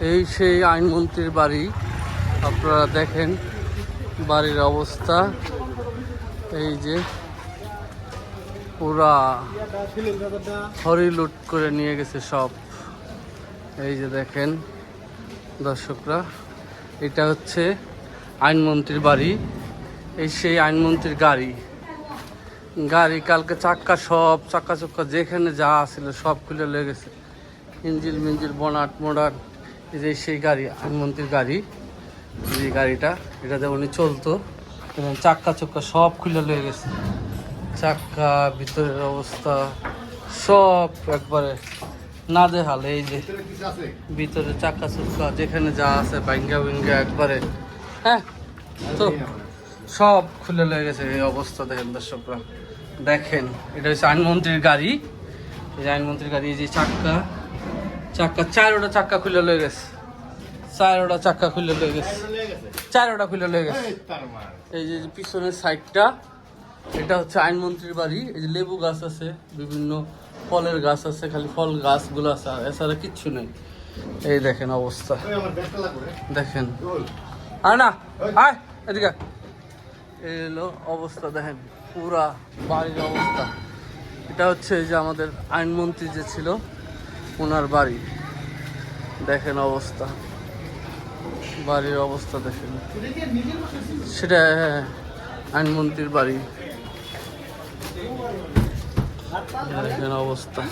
এই সেই আইনমন্ত্রীর বাড়ি। আপনারা দেখেন বাড়ির অবস্থা। এই যে পুরা হরি লুট করে নিয়ে গেছে সব। এই যে দেখেন দর্শকরা, এটা হচ্ছে আইনমন্ত্রীর বাড়ি। এই সেই আইনমন্ত্রীর গাড়ি। গাড়ি কালকে চাক্কা সব, চাক্কা চক্কা যেখানে যা ছিল সব খুলে লেগে গেছে ইঞ্জিল মিঞ্জিল, বনাট মোডাট। এই যে সেই গাড়ি, আইনমন্ত্রীর গাড়ি, যে গাড়িটা, এটাতে উনি চলতো, এবং চাক্কা চক্কা সব খুলে লেগে গেছে। চাক্কা, ভিতরের অবস্থা, সব একবারে না দেখাল এই যে ভিতরে চাক্কা চুক্কা, যেখানে যা আছে ভাঙ্গা ভিঙ্গা একবারে হ্যাঁ? তো সব খুলে লেগে গেছে এই অবস্থা, দেখেন দর্শকরা। দেখেন, এটা হচ্ছে আইনমন্ত্রীর গাড়ি। এই যে আইনমন্ত্রীর গাড়ি, এই যে চাক্কা চাক্কা চারোটা চাক্কা খুলে লেগে গেছে। চারোটা চাক্কা খুলে লেগে গেছে। চারোটা খুলে লেগে গেছে। এই যে পিছনের সাইডটা এটা হচ্ছে আইনমন্ত্রীর বাড়ি। এই যে লেবু গাছ আছে বিভিন্ন ফলের গাছ আছে খালি ফল গাছগুলো আছে আর এছাড়া কিচ্ছু নেই। এই দেখেন অবস্থা। দেখেন। আয় না আয় এদিকে। এই হলো অবস্থা দেখেন। পুরা বাড়ির অবস্থা। এটা হচ্ছে এই যে আমাদের আইনমন্ত্রী যে ছিল ওনার বাড়ি। দেখেন অবস্থা। বাড়ির অবস্থা দেখেন। সেটা হ্যাঁ, আইনমন্ত্রীর বাড়ি। দেখেন অবস্থা।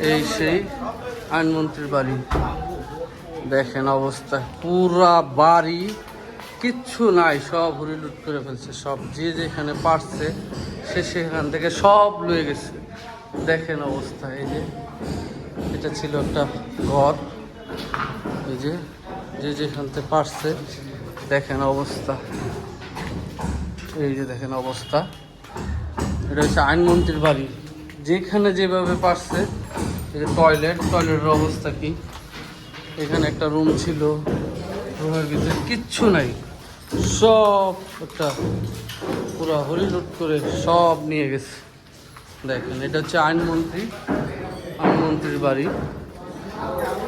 এই সেই আইনমন্ত্রীর বাড়ি। দেখেন অবস্থা। পুরা বাড়ি কিচ্ছু নাই, সব হুড়ি লুট করে ফেলছে, সব যে যেখানে পারছে সে সেখান থেকে সব লয়ে গেছে। দেখেন অবস্থা, এই যে এটা ছিল একটা ঘর, এই যে যে যেখান থেকে পারছে, দেখেন অবস্থা, এই যে দেখেন অবস্থা। এটা হচ্ছে আইনমন্ত্রীর বাড়ি, যেখানে যেভাবে পারছে, এই যে টয়লেট, টয়লেটের অবস্থা কি? এখানে একটা রুম ছিল, রুমের ভিতরে কিচ্ছু নাই। সব একটা পুরো হরিলুট করে সব নিয়ে গেছে। দেখেন, এটা হচ্ছে আইনমন্ত্রী, আইনমন্ত্রীর বাড়ি।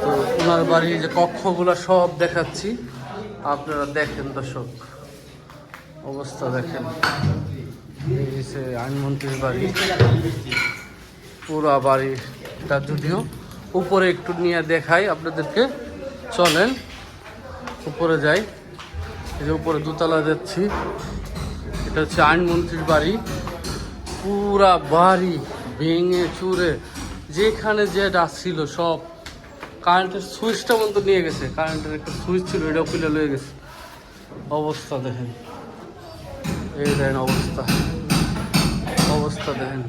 তো ওনার বাড়ির যে কক্ষগুলো সব দেখাচ্ছি, আপনারা দেখেন দর্শক, অবস্থা দেখেন। আইনমন্ত্রীর বাড়ি। পুরা বাড়িটা যদিও উপরে একটু নিয়ে দেখাই আপনাদেরকে, চলেন, উপরে যাই। এই যে উপরে দোতলা যাচ্ছি। এটা হচ্ছে আইনমন্ত্রীর বাড়ি। পুরা বাড়ি ভেঙে চুরে যেখানে যেটা ছিল সব কারেন্টের সুইচটা মতো নিয়ে গেছে। কারেন্টের একটা সুইচ ছিল, এটা খুলে লয়ে গেছে। অবস্থা দেখেন। এই দেখেন অবস্থা। অবস্থা দেখেন।